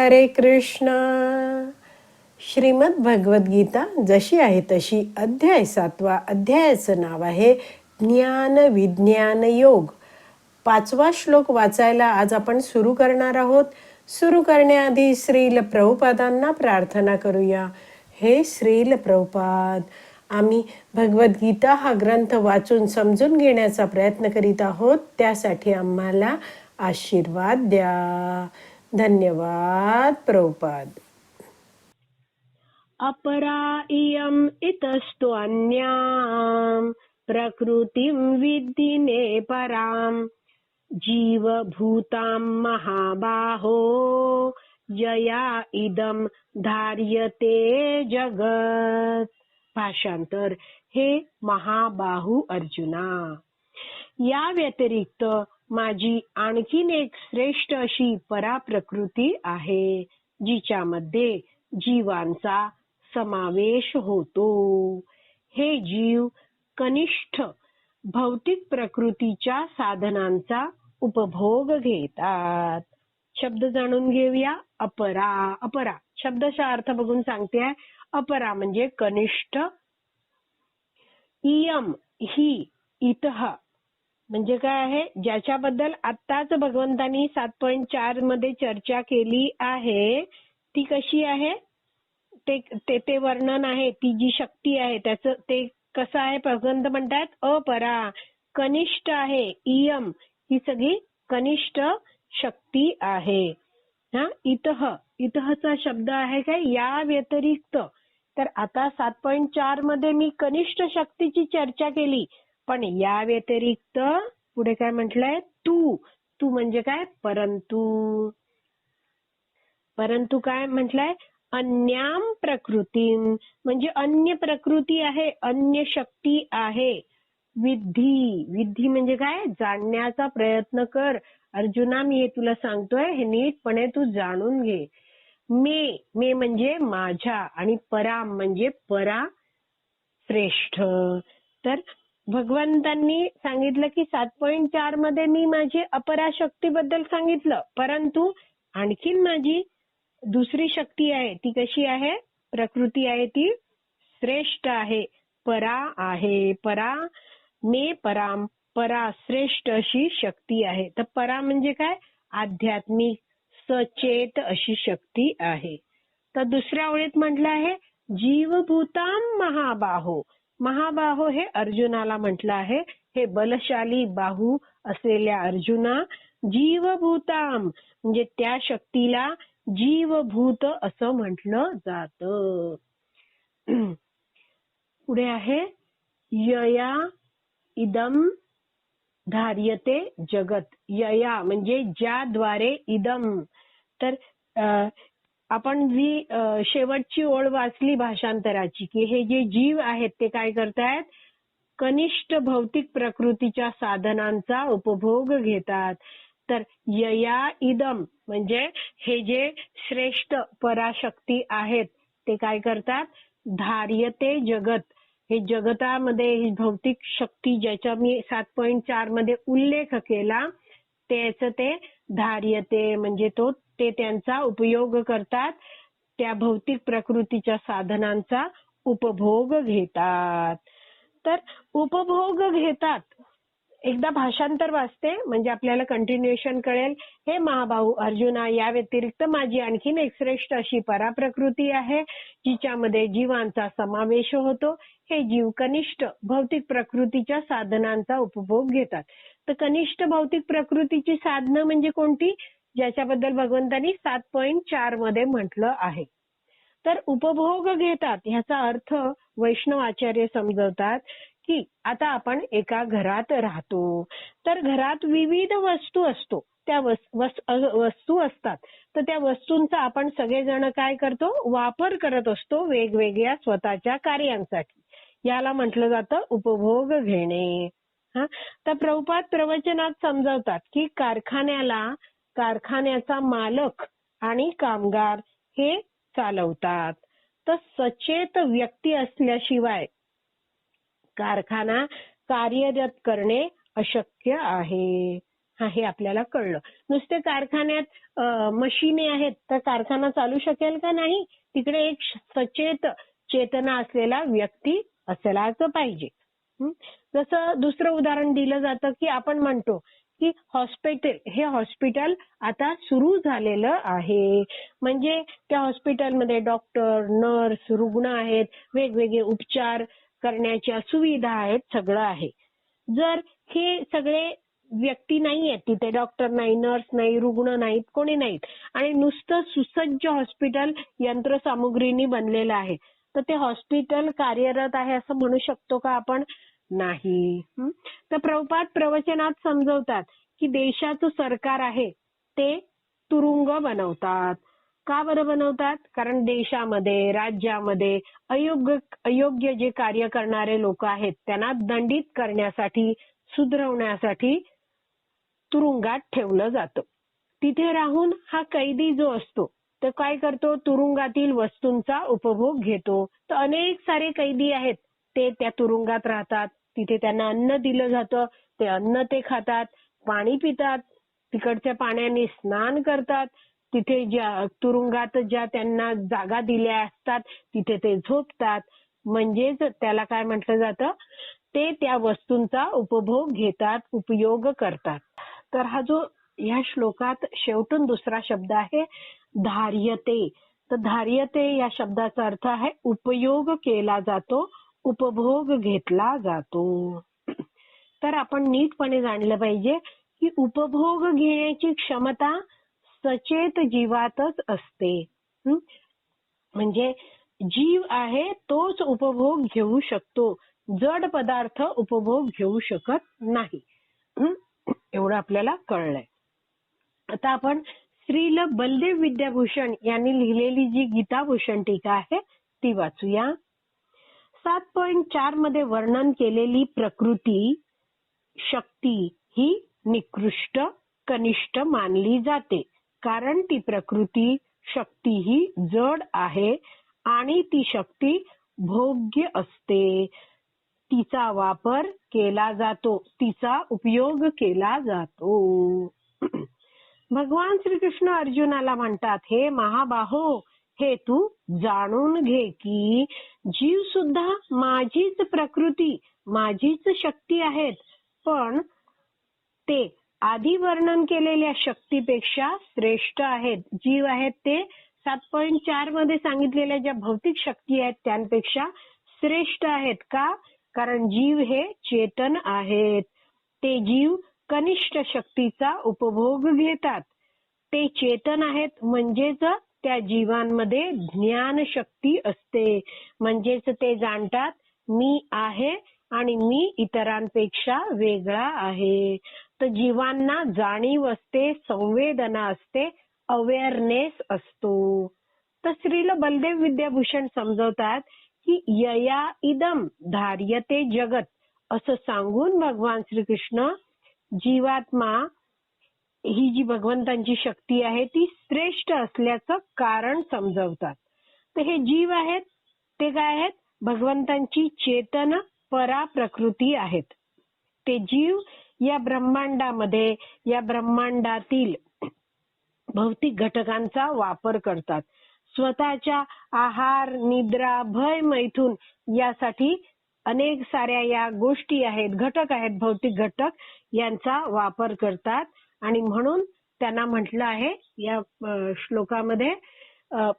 हरे कृष्ण. श्रीमद भगवद्गीता जशी आहे तशी अध्याय सातवा अध्यायाचं नाव आहे ज्ञान विज्ञान योग. पाचवा श्लोक वाचायला आज आपण सुरू करणार आहोत. सुरू करण्याआधी श्रील प्रभुपादांना प्रार्थना करूया. हे श्रील प्रभुपाद आम्ही भगवद्गीता हा ग्रंथ वाचून समजून घेण्याचा प्रयत्न करीत आहोत. त्यासाठी आम्हाला आशीर्वाद द्या. धन्यवाद प्रभुपाद. अपरा इयम् इतस्तु अन्याम् प्रकृतिं विद्धिने पराम् जीवभूतां महाबाहो जया इदम धार्यते जगत। भाषांतर हे महाबाहू अर्जुना. या व्यतिरिक्त माझी आणखीन एक श्रेष्ठ अशी पराप्रकृती आहे जिच्यामध्ये जीवांचा समावेश होतो. हे जीव कनिष्ठ भौतिक प्रकृतीच्या साधनांचा उपभोग घेतात. शब्द जाणून घेऊया. अपरा अपरा. शब्दचा अर्थ बघून सांगते. अपरा म्हणजे कनिष्ठ. इयम ही इतह म्हणजे काय आहे? ज्याच्याबद्दल आत्ताच भगवंतांनी सात पॉईंट चारमध्ये चर्चा केली आहे ती कशी आहे? ते ते ते वर्णन आहे ती जी शक्ती आहे त्याचं ते कसं आहे? भगवंत म्हणतात अपरा कनिष्ठ आहे इयम ही सगळी कनिष्ठ शक्ती आहे. हा इतह इतहचा शब्द आहे काय? या व्यतिरिक्त. तर आता सात पॉईंट चारमध्ये मी कनिष्ठ शक्तीची चर्चा केली. पण या व्यतिरिक्त पुढे काय म्हटलंय? तू. तू म्हणजे काय? परंतु. परंतु काय म्हटलंय? अन्याम प्रकृती. म्हणजे अन्य प्रकृती आहे अन्य शक्ती आहे. विधी विधी म्हणजे काय? जाणण्याचा प्रयत्न कर. अर्जुना मी हे तुला सांगतोय हे नीटपणे तू जाणून घे. मे. मे म्हणजे माझ्या आणि पराम म्हणजे परा श्रेष्ठ तर भगवंतांनी सांगितलं की सात पॉईंट चारमध्ये मी माझी अपराशक्तीबद्दल सांगितलं. परंतु आणखीन माझी दुसरी शक्ती आहे ती कशी आहे? प्रकृती आहे ती श्रेष्ठ आहे. परा आहे. परा मे पराम परा श्रेष्ठ अशी शक्ती आहे. तर परा म्हणजे काय? आध्यात्मिक सचेत अशी शक्ती आहे. तर दुसऱ्या ओळीत म्हटलं आहे जीवभूताम महाबाहो. महाबाहो हे अर्जुनाला म्हटलं आहे. हे बलशाली बाहू असलेल्या अर्जुना जीवभूताम म्हणजे त्या शक्तीला जीवभूत असं म्हटलं जात. पुढे आहे यया इदम धार्यते जगत. यया म्हणजे ज्याद्वारे इदम तर आपण जी शेवटची ओळ वाचली भाषांतराची की हे जे जीव आहेत ते काय करतायत? कनिष्ठ भौतिक प्रकृतीच्या साधनांचा उपभोग घेतात. तर यया इदम म्हणजे हे जे श्रेष्ठ पराशक्ती आहेत ते काय करतात? धार्यते जगत. हे जगतामध्ये ही भौतिक शक्ती ज्याचा मी सात पॉईंट चारमध्ये उल्लेख केला त्याच ते धार्यते म्हणजे तो ते त्यांचा उपयोग करतात. त्या भौतिक प्रकृतीच्या साधनांचा उपभोग घेतात. तर उपभोग घेतात. एकदा भाषांतर वाचते म्हणजे आपल्याला कंटिन्युएशन कळेल. हे महाभाऊ अर्जुना या व्यतिरिक्त माझी आणखीन एक श्रेष्ठ अशी पराप्रकृती आहे जिच्यामध्ये जीवांचा समावेश होतो. हे जीव कनिष्ठ भौतिक प्रकृतीच्या साधनांचा उपभोग घेतात. तर कनिष्ठ भौतिक प्रकृतीची साधनं म्हणजे कोणती? ज्याच्याबद्दल भगवंतांनी सात पॉईंट चारमध्ये म्हटलं आहे. तर उपभोग घेतात ह्याचा अर्थ वैष्णव आचार्य समजवतात की आता आपण एका घरात राहतो. तर घरात विविध वस्तू असतो. त्या वस्तू असतात. तर त्या वस्तूंचा आपण सगळेजण काय करतो? वापर करत असतो वेगवेगळ्या स्वतःच्या कार्यांसाठी. याला म्हटलं जातं उपभोग घेणे. हा? तर प्रभुपाद प्रवचनात समजवतात की कारखान्याला कारखान्याचा मालक आणि कामगार हे चालवतात. तर सचेत व्यक्ती असल्याशिवाय कारखाना कार्यरत करणे अशक्य आहे. हे आपल्याला कळलं. नुसते कारखान्यात मशिनी आहेत तर कारखाना चालू शकेल का नाही? तिकडे एक सचेत चेतना असलेला व्यक्ती असलाच पाहिजे. जसं दुसरं उदाहरण दिलं जातं की आपण म्हणतो की हॉस्पिटल हे हॉस्पिटल आता सुरू झालेलं आहे. म्हणजे त्या हॉस्पिटलमध्ये डॉक्टर नर्स रुग्ण आहेत. वेगवेगळे उपचार करण्याच्या सुविधा आहेत सगळं आहे. जर हे सगळे व्यक्ती नाही आहेत तिथे डॉक्टर नाही नर्स नाही रुग्ण नाहीत कोणी नाहीत. आणि नुसतं सुसज्ज हॉस्पिटल यंत्रसामुग्रीनी बनलेलं आहे. तर ते हॉस्पिटल कार्यरत आहे असं म्हणू शकतो का आपण? नाही. तर प्रभुपाद प्रवचनात समजवतात की देशाचं सरकार आहे ते तुरुंग बनवतात. का बरं बनवतात? कारण देशामध्ये राज्यामध्ये अयोग्य अयोग्य जे कार्य करणारे लोक आहेत त्यांना दंडित करण्यासाठी सुधरवण्यासाठी तुरुंगात ठेवलं जातं. तिथे राहून हा कैदी जो असतो तर काय करतो? तुरुंगातील वस्तूंचा उपभोग घेतो. तर अनेक सारे कैदी आहेत ते त्या तुरुंगात राहतात. तिथे त्यांना अन्न दिलं जातं. ते अन्न ते खातात पाणी पितात तिकडच्या पाण्याने स्नान करतात. तिथे ज्या तुरुंगात ज्या त्यांना जागा दिल्या असतात तिथे ते झोपतात. म्हणजेच त्याला काय म्हटलं जातं? ते त्या वस्तूंचा उपभोग घेतात उपयोग करतात. तर हा जो ह्या श्लोकात शेवटून दुसरा शब्द आहे धार्यते. तर धार्यते या शब्दाचा अर्थ आहे उपयोग केला जातो. उपभोग घेतला जातो. तर आपण नीटपणे जाणलं पाहिजे की उपभोग घेण्याची क्षमता सचेत जीवातच असते. म्हणजे जीव आहे तोच उपभोग घेऊ शकतो. जड पदार्थ उपभोग घेऊ शकत नाही. एवढं आपल्याला कळलंय. आता आपण श्रील बलदेव विद्याभूषण यांनी लिहिलेली जी गीताभूषण टीका आहे ती वाचूया. सात पॉइंट चारमध्ये वर्णन केलेली प्रकृती शक्ती ही निकृष्ट कनिष्ठ मानली जाते. कारण ती प्रकृती शक्ती ही जड आहे आणि ती शक्ती भोग्य असते. तिचा वापर केला जातो तिचा उपयोग केला जातो. भगवान श्रीकृष्ण अर्जुनाला म्हणतात हे महाबाहो हे तू जाणून घे की जीव सुद्धा माझीच प्रकृती माझीच शक्ती आहेत. पण ते आधी वर्णन केलेल्या शक्तीपेक्षा श्रेष्ठ आहेत. जीव आहेत ते सात पॉईंट चारमध्ये सांगितलेल्या ज्या भौतिक शक्ती आहेत त्यांपेक्षा श्रेष्ठ आहेत का? कारण जीव हे चेतन आहेत. ते जीव कनिष्ठ शक्तीचा उपभोग घेतात. ते चेतन आहेत म्हणजेच त्या जीवांमध्ये ज्ञान शक्ती असते. म्हणजेच ते जाणतात मी आहे आणि मी इतरांपेक्षा वेगळा आहे. तर जीवांना जाणीव असते संवेदना असते अवेअरनेस असतो. तर श्रील बलदेव विद्याभूषण समजवतात की यया इदम धार्यते जगत असं सांगून भगवान श्रीकृष्ण जीवात्मा ही जी भगवंतांची शक्ती आहे ती श्रेष्ठ असल्याचं कारण समजवतात. तर हे जीव आहेत ते काय आहेत? भगवंतांची चेतन परा प्रकृती आहेत. ते जीव या ब्रह्मांडामध्ये या ब्रह्मांडातील भौतिक घटकांचा वापर करतात. स्वतःच्या आहार निद्रा भय मैथून यासाठी अनेक साऱ्या या गोष्टी आहेत घटक आहेत भौतिक घटक यांचा वापर करतात. आणि म्हणून त्यांना म्हटलं आहे या श्लोकामध्ये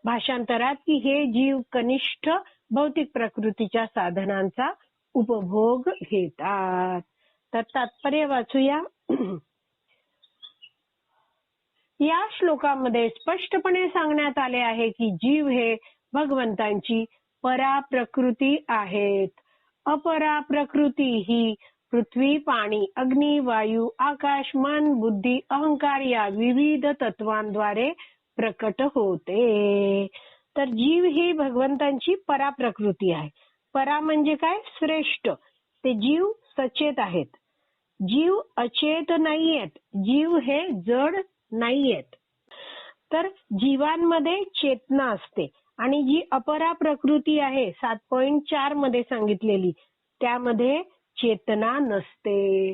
भाषांतरात की हे जीव कनिष्ठ भौतिक प्रकृतीच्या साधनांचा उपभोग घेतात. तर तात्पर्य वाचूया. या श्लोकामध्ये स्पष्टपणे सांगण्यात आले आहे की जीव हे भगवंतांची परा प्रकृती आहेत. अपरा प्रकृती ही पृथ्वी पाणी अग्नी वायू आकाश मन बुद्धी अहंकार या विविध तत्वांद्वारे प्रकट होते. तर जीव ही भगवंतांची पराप्रकृती आहे. परा म्हणजे काय? श्रेष्ठ. ते जीव सचेत आहेत. जीव अचेत नाहीयेत. जीव हे जड नाहीयेत. तर जीवांमध्ये चेतना असते. आणि जी अपरा प्रकृती आहे सात पॉइंट चारमध्ये सांगितलेली त्यामध्ये चेतना नसते.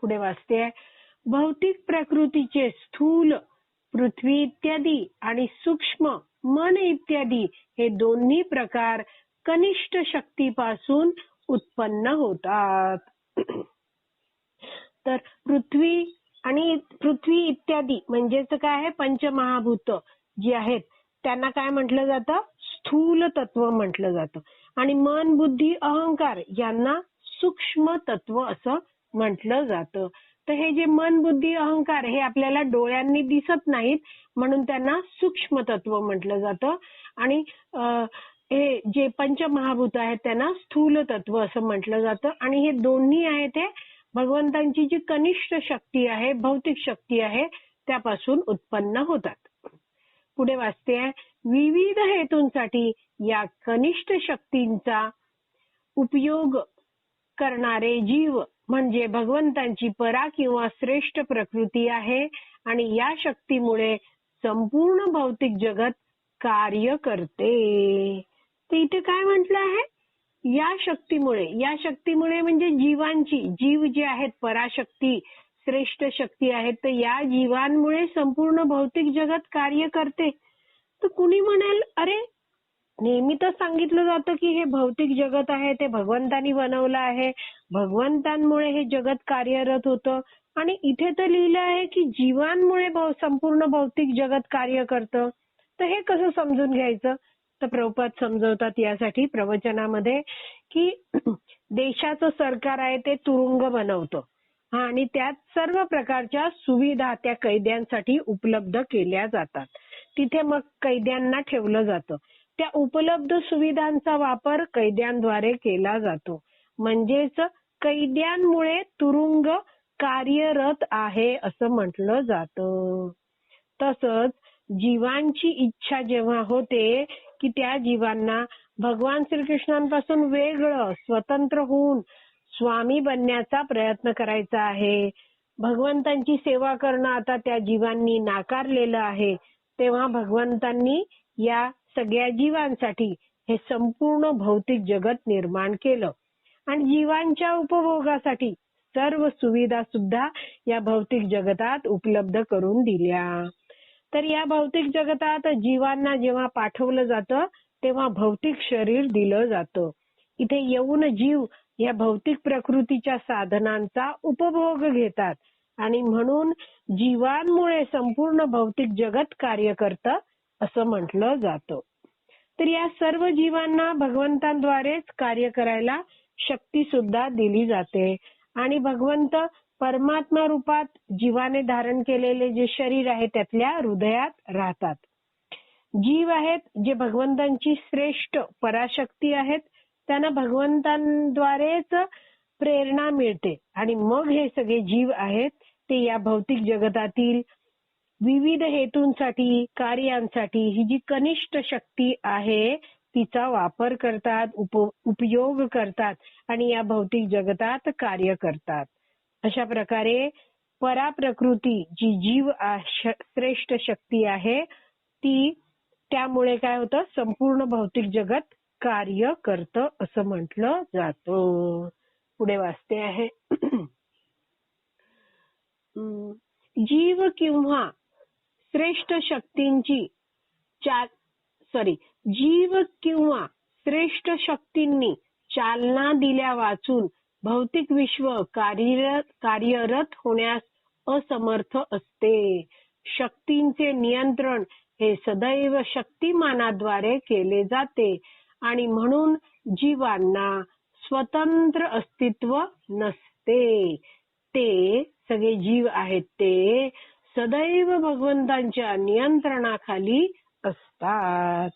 पुढे वाचते भौतिक प्रकृतीचे स्थूल पृथ्वी इत्यादी आणि सूक्ष्म मन इत्यादी हे दोन्ही प्रकार कनिष्ठ शक्तीपासून उत्पन्न होतात. तर पृथ्वी आणि पृथ्वी इत्यादी म्हणजेच काय आहे? पंचमहाभूत जी आहेत त्यांना काय म्हटलं जातं? स्थूल तत्व म्हटलं जातं. आणि मन बुद्धी अहंकार यांना सूक्ष्म तत्व असं म्हटलं जातं. तर हे जे मन बुद्धी अहंकार हे आपल्याला डोळ्यांनी दिसत नाहीत म्हणून त्यांना सूक्ष्म तत्व म्हटलं जातं. आणि हे जे पंचमहाभूत आहेत त्यांना स्थूल तत्व असं म्हटलं जातं. आणि हे दोन्ही आहे ते भगवंतांची जी कनिष्ठ शक्ती आहे भौतिक शक्ती आहे त्यापासून उत्पन्न होतात. पुढे वाचते विविध हेतूंसाठी या कनिष्ठ शक्तींचा उपयोग करणारे जीव म्हणजे भगवंतांची परा किंवा श्रेष्ठ प्रकृती आहे आणि या शक्तीमुळे संपूर्ण भौतिक जगत कार्य करते. ते इथे काय म्हटलं आहे? या शक्तीमुळे या शक्तीमुळे म्हणजे जीवांची जीव जे आहेत पराशक्ती श्रेष्ठ शक्ती आहेत तर या जीवांमुळे संपूर्ण भौतिक जगत कार्य करते. तर कुणी म्हणेल अरे नेहमी तर सांगितलं जातं की हे भौतिक जगत आहे ते भगवंतानी बनवलं आहे. भगवंतांमुळे हे जगत कार्यरत होतं. आणि इथे तर लिहिलं आहे की जीवांमुळे संपूर्ण भौतिक जगत कार्य करतं. तर हे कसं समजून घ्यायचं? तर प्रभुपाद समजवतात यासाठी प्रवचनामध्ये की देशाचं सरकार आहे ते तुरुंग बनवतं. हा आणि त्यात सर्व प्रकारच्या सुविधा त्या कैद्यांसाठी उपलब्ध केल्या जातात. तिथे मग कैद्यांना ठेवलं जातं. त्या उपलब्ध सुविधांचा वापर कैद्यांद्वारे केला जातो. म्हणजेच कैद्यांमुळे तुरुंग कार्यरत आहे असं म्हटलं जातं. तसंच जीवांची इच्छा जेव्हा होते की त्या जीवांना भगवान श्रीकृष्णांपासून वेगळं स्वतंत्र होऊन स्वामी बनण्याचा प्रयत्न करायचा आहे. भगवंतांची सेवा करणं आता त्या जीवांनी नाकारलेलं आहे. तेव्हा भगवंतांनी या सगळ्या जीवांसाठी हे संपूर्ण भौतिक जगत निर्माण केलं. आणि जीवांच्या उपभोगासाठी सर्व सुविधा सुद्धा या भौतिक जगतात उपलब्ध करून दिल्या. तर या भौतिक जगतात जीवांना जेव्हा पाठवलं जातं तेव्हा भौतिक शरीर दिलं जातं. इथे येऊन जीव या भौतिक प्रकृतीच्या साधनांचा उपभोग घेतात. आणि म्हणून जीवांमुळे संपूर्ण भौतिक जगत कार्य करतं असं म्हटलं जातं. तर या सर्व जीवांना भगवंतांद्वारेच कार्य करायला शक्ती सुद्धा दिली जाते. आणि भगवंत परमात्मा रूपात जीवाने धारण केलेले जे शरीर आहे त्यातल्या हृदयात राहतात. जीव आहेत जे भगवंतांची श्रेष्ठ पराशक्ती आहेत त्यांना भगवंतांद्वारेच प्रेरणा मिळते. आणि मग हे सगळे जीव आहेत ते या भौतिक जगतातील विविध हेतूंसाठी कार्यांसाठी ही जी कनिष्ठ शक्ती आहे तिचा वापर करतात उप उपयोग करतात आणि या भौतिक जगतात कार्य करतात. अशा प्रकारे पराप्रकृती जी जीव श्रेष्ठ शक्ती आहे ती त्यामुळे काय होतं? संपूर्ण भौतिक जगत कार्य करतं असं म्हटलं जातं. पुढे वाचते आहे. जीव किंवा श्रेष्ठ शक्तींची सॉरी जीव किंवा श्रेष्ठ शक्तींनी चालना दिल्या वाचून भौतिक विश्व कार्यरत कार्यरत होण्यास असमर्थ असते. शक्तींचे नियंत्रण हे सदैव शक्तिमानाद्वारे केले जाते आणि म्हणून जीवांना स्वतंत्र अस्तित्व नसते. ते सगळे जीव आहेत ते. सदैव भगवंतांच्या नियंत्रणाखाली असतात.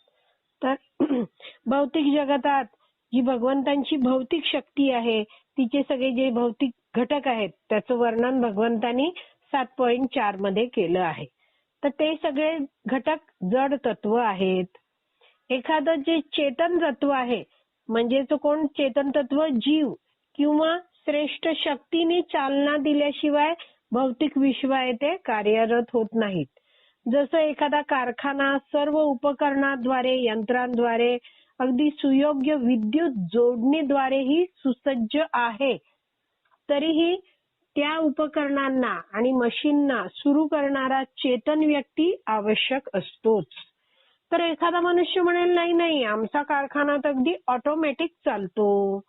तर भौतिक जगतात जी भगवंतांची भौतिक शक्ती आहे तिचे सगळे जे भौतिक घटक आहेत त्याचं वर्णन भगवंतानी सात पॉईंट चारमध्ये केलं आहे. तर ते सगळे घटक जड तत्व आहेत. एखादं जे चेतन तत्व आहे म्हणजे तो कोण? चेतन तत्व जीव किंवा श्रेष्ठ शक्तीने चालना दिल्याशिवाय भौतिक विश्व आहे ते कार्यरत होत नाहीत. जसं एखादा कारखाना सर्व उपकरणाद्वारे यंत्रांद्वारे अगदी सुयोग्य विद्युत जोडणीद्वारेही सुसज्ज आहे. तरीही त्या उपकरणांना आणि मशीनना सुरू करणारा चेतन व्यक्ती आवश्यक असतोच. तर एखादा मनुष्य म्हणेल नाही नाही आमचा कारखाना तर अगदी ऑटोमॅटिक चालतो.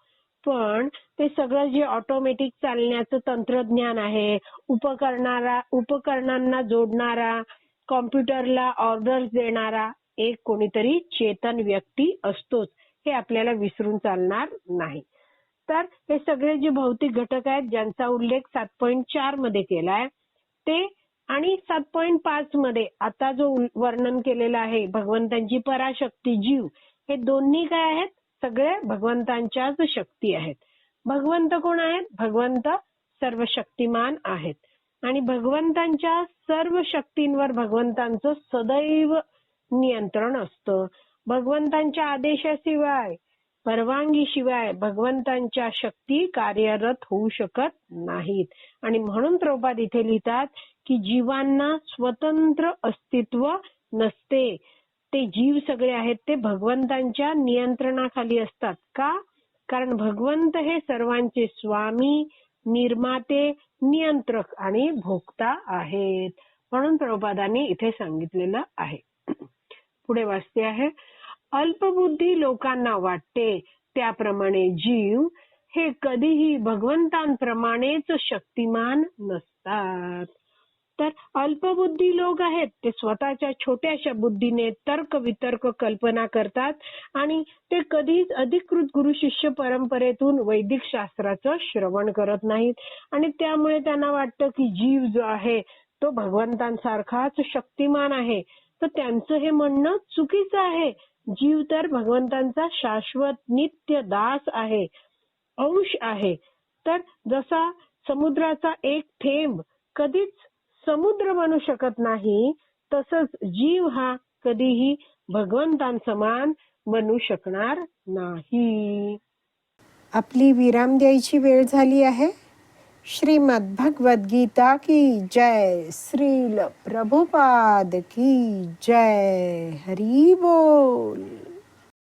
पण ते सगळं जे ऑटोमॅटिक चालण्याचं तंत्रज्ञान आहे उपकरणारा उपकरणांना जोडणारा कॉम्प्युटरला ऑर्डर्स देणारा एक कोणीतरी चेतन व्यक्ती असतोच हे आपल्याला विसरून चालणार नाही. तर हे सगळे जे भौतिक घटक आहेत ज्यांचा उल्लेख सात पॉईंट चारमध्ये केलाय ते आणि सात पॉईंट पाच मध्ये आता जो वर्णन केलेलं आहे भगवंतांची पराशक्ती जीव हे दोन्ही काय आहेत? सगळे भगवंतांच्याच शक्ती आहेत. भगवंत कोण आहेत? भगवंत सर्व शक्तिमान आहेत. आणि भगवंतांच्या सर्व शक्तींवर भगवंतांचं सदैव नियंत्रण असतं. भगवंतांच्या आदेशाशिवाय परवानगीशिवाय भगवंतांच्या शक्ती कार्यरत होऊ शकत नाहीत. आणि म्हणून प्रभुपाद इथे लिहितात की जीवांना स्वतंत्र अस्तित्व नसते. ते जीव सगळे आहेत ते भगवंतांच्या नियंत्रणाखाली असतात. का? कारण भगवंत हे सर्वांचे स्वामी निर्माते नियंत्रक आणि भोक्ता आहेत. म्हणून प्रभुपादांनी इथे सांगितलेलं आहे. पुढे वाचते आहे. अल्पबुद्धी लोकांना वाटते त्याप्रमाणे जीव हे कधीही भगवंतांप्रमाणेच शक्तिमान नसतात. तर अल्पबुद्धी लोक आहेत. ते स्वतःच्या छोट्याशा बुद्धीने तर्क वितर्क कल्पना करतात आणि ते कधीच अधिकृत गुरु शिष्य परंपरेतून वैदिक शास्त्राचं श्रवण करत नाहीत. आणि त्यामुळे त्यांना वाटतं की जीव जो आहे तो भगवंतांसारखाच शक्तिमान आहे. तर त्यांचं हे म्हणणं चुकीचं आहे. जीव तर भगवंतांचा शाश्वत नित्य दास आहे अंश आहे. तर जसा समुद्राचा एक थेंब कधीच समुद्र बनू शकत नाही तसंच जीव हा कधीही भगवंतांसमान बनू शकणार नाही. आपली विराम द्यायची वेळ झाली आहे. श्रीमद भगवद गीता की जय श्रील प्रभुपाद की जय हरी बोल.